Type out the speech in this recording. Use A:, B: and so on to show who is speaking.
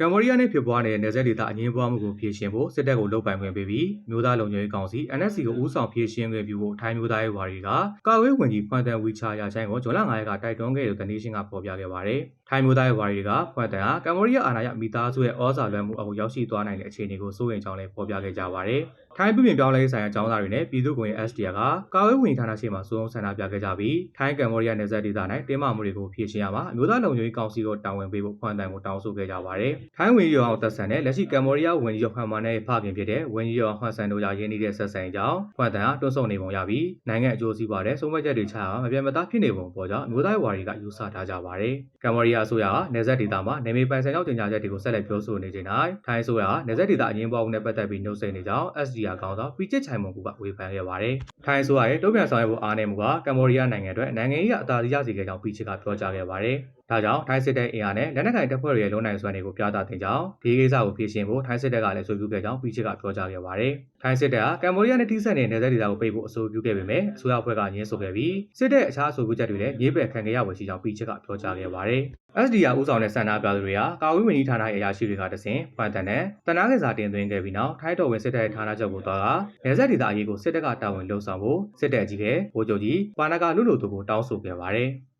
A: ကမ္ဘောဒီးယားနဲ့ဖြစ်ပွားနေတဲ့နယ်စပ်ဒေသအငင်းပွားမှုကိုဖြေရှင်းဖို့စစ်တပ်ကိုလုတ်ပိုင်ခွင့်ပေးပြီးမြို့သားလုံခြုံရေးကောင်စီ NSC ကိုဦးဆောင်ဖြေရှင်းခွင့်ပြုဖို့ထိုင်းမျိုးသားရေးဝါဒီကကာဝေးဝင်ကြီးဖွန်တန်ဝီချာယာချိုင်းကိုဇွန်လ9ရက်ကတိုက်တွန်းခဲ့တဲ့ကနေရှင်းကဖော်ပြခဲ့ပါတယ်။ထိုင်းမျိုးသားရေးဝါဒီကဖွန်တန်ဟာကမ္ဘောဒီးယားအာဏာရမိသားစုရဲ့ဩဇာလွှမ်းမှုအောက်ရောက်ရှိသွားနိုင်တဲ့အခြေအနေကိုစိုးရိမ်ကြောင်းလည်းဖော်ပြခဲ့ကြပါတယ်။ထိုင်းပြည်ပြောင်းလဲရေးဆိုင်ရာအကြောင်းသားတွေနဲ့ပြည်သူ့ကွန်ရက် SDR ကကာဝေးဝင်ဌာနရှိမှစုံဆန္ဒပြခဲ့ကြပြီးထိုင်းကမ္ဘောဒီးယားနယ်စပ်ဒေသ၌တင်းမာမှုတွေကိုဖြေရှင်းရမှာအမျိုးသားလုံခြုံရေးကောင်စီကိုတာဝန်ပေးဖို့ဖွန်တန်ကိုတောင်းဆိုခဲ့ကြပါတယ်။ထိုင်းဝင်ကြီးရောင်သက်ဆန်တဲ့လက်ရှိကမ္ဘောဒီးယားဝန်ကြီးချုပ်ဟန်မာနဲ့ဖခင်ဖြစ်တဲ့ဝန်ကြီးရောင်ဟွန်ဆန်တို့ရာရင်းနှီးတဲ့ဆက်ဆံကြောင်းဖွန်တန်ဟာတွန်းဆုံနေပုံရပြီးနိုင်ငံအကျိုးစီးပွားတဲ့ဆုံးဖြတ်ချက်တွေချရာမပြတ်မသားဖြစ်နေပုံပေါ်ကြောင်းအမျိုးသားဝါဒီကယူဆထားကြပါတယ်။ကမ္ဘောဒီးယားအစိုးရဟာနယ်စပ်ဒေသမှာနေမေပိုင်ဆိုင်ရောက်တင်ညာချက်တွေကိုဆက်လက်ပြောဆိုနေချိန်၌ထိုင်းအစိုးရဟာနယ်စပ်ဒေသအငင်းပွားမှုနဲ့ပတ်သက်ပြီးနှုတ်ဆက်နေကြောင်း SDR ကောင်ဆောင်ပီချစ်ချိုင်မွန်ကူကဝေဖန်ခဲ့ပါတယ်။ထိုင်းအစိုးရရဲ့တုံ့ပြန်ဆောင်ရွက်ဖို့အားနည်းမှုကကမ္ဘောဒီးယားနိုင်ငံအတွက်နိုင်ငံရေးအသာစီးရစေခဲ့ကြောင်းပီချစ်ကပြောကြားခဲ့ပါတယ်။ ဒါကြောင့်ထိုင်းစစ်တပ်အင်အားနဲ့လက်နက်ကိုင်တပ်ဖွဲ့တွေရဲ့လုံနိုင်စွမ်းတွေကိုပြသတင်ကြောင်းဒီကိစ္စကိုဖြေရှင်းဖို့ထိုင်းစစ်တပ်ကလည်းဆိုပြုခဲ့ကြောင်းပီချစ်ကပြောကြားခဲ့ပါတယ်။ထိုင်းစစ်တပ်ကကမ္ဘောဒီးယားနဲ့ထိစပ်နေတဲ့နယ်စပ်ဒေသကိုပိတ်ဖို့အဆိုပြုခဲ့ပေမဲ့အစိုးရအဖွဲ့ကညှင်းဆိုခဲ့ပြီးစစ်တပ်အခြားအဆိုပြုချက်တွေလည်းမြေပယ်ခံခဲ့ရဝယ်ရှိကြောင်းပီချစ်ကပြောကြားခဲ့ပါတယ်။ SDR ဦးဆောင်တဲ့စန္ဒပြသူတွေဟာကာဝေးဝန်ကြီးဌာနရဲ့အရာရှိတွေကတစဉ်ဖွင့်တန်တဲ့တနာကင်စာတင်သွင်းခဲ့ပြီးနောက်ထိုင်းတော်ဝင်စစ်တပ်ရဲ့ဌာနချုပ်ကိုသွားကနယ်စပ်ဒေသအရေးကိုစစ်တပ်ကတာဝန်လှုပ်ဆောင်ဖို့စစ်တပ်အကြီးကဗိုလ်ချုပ်ကြီးပါနကလူလူတို့ကိုတောင်းဆိုခဲ့ပါတယ်။